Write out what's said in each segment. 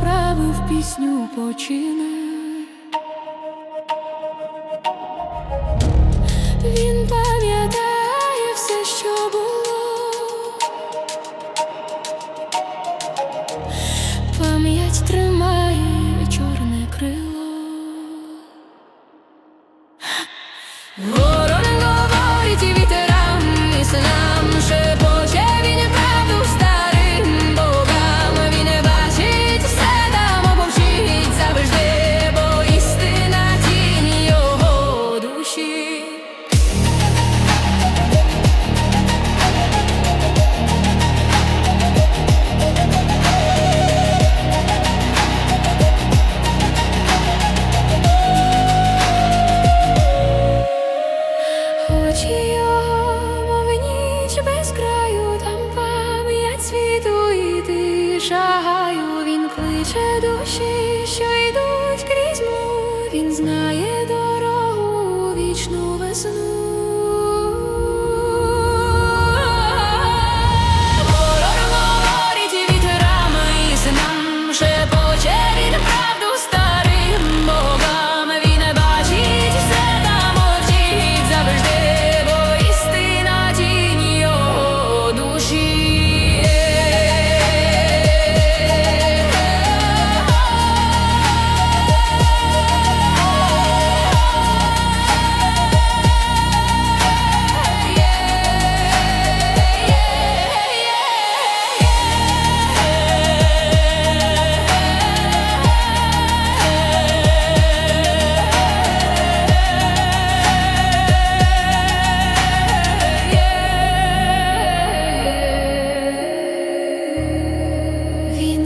справи в пісню почине.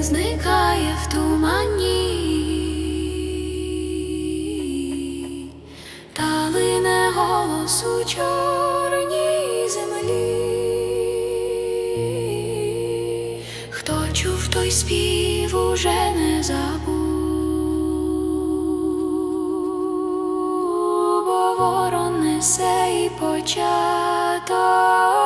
зникає в тумані, та лине голос у чорній землі, хто чув, той спів уже не забув, бо ворон несе і початок.